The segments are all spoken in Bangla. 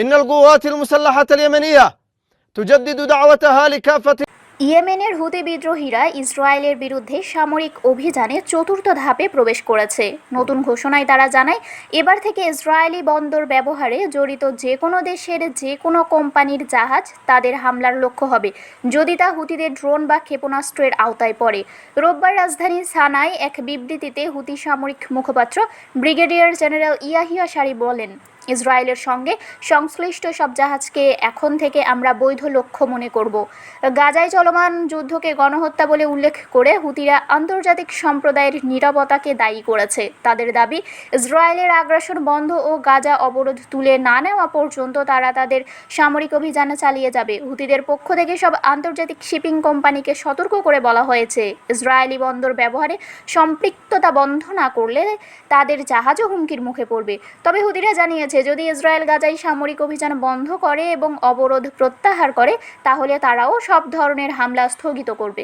إن القوات المسلحة اليمنية تجدد دعوتها لكافة ইয়েমেনের হুতি বিদ্রোহীরা ইসরায়েলের বিরুদ্ধে সামরিক অভিযানে চতুর্থ ধাপে প্রবেশ করেছে নতুন ঘোষণায় তারা জানায় এবার থেকে ইসরায়েলি বন্দর ব্যবহারে জড়িত যে কোনো দেশের যে কোনো কোম্পানির জাহাজ তাদের হামলার লক্ষ্য হবে যদি তা হুতিদের ড্রোন বা ক্ষেপণাস্ত্রের আওতায় পড়ে রোববার রাজধানী সানায় এক বিবৃতিতে হুতি সামরিক মুখপাত্র ব্রিগেডিয়ার জেনারেল ইয়াহিয়া সারি বলেন ইসরায়েলের সঙ্গে সংশ্লিষ্ট সব জাহাজকে এখন থেকে আমরা বৈধ লক্ষ্য মনে করব। গাজায় চলমান যুদ্ধকে গণহত্যা বলে উল্লেখ করে হুতিরা আন্তর্জাতিক সম্প্রদায়ের নিরাপত্তাকে দায়ী করেছে। তাদের দাবি, ইসরায়েলের আগ্রাসন বন্ধ ও গাজা অবরোধ তুলে না নেওয়া পর্যন্ত তারা তাদের সামরিক অভিযান চালিয়ে যাবে। হুতিদের পক্ষ থেকে সব আন্তর্জাতিক শিপিং কোম্পানিকে সতর্ক করে বলা হয়েছে। ইসরায়েলি বন্দর ব্যবহারে সম্পৃক্ততা বন্ধ না করলে তাদের জাহাজও হুমকির মুখে পড়বে। তবে হুতিরা জানিয়েছে যদি ইসরায়েল গাজায় সামরিক অভিযান বন্ধ করে এবং অবরোধ প্রত্যাহার করে, তাহলে তারাও সব ধরনের হামলা স্থগিত করবে।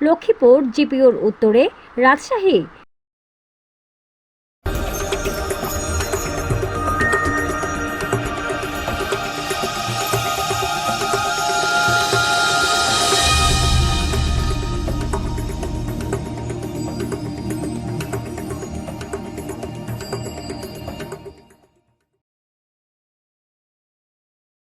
লক্ষ্মীপুর জিপিওর উত্তরে রাজশাহী।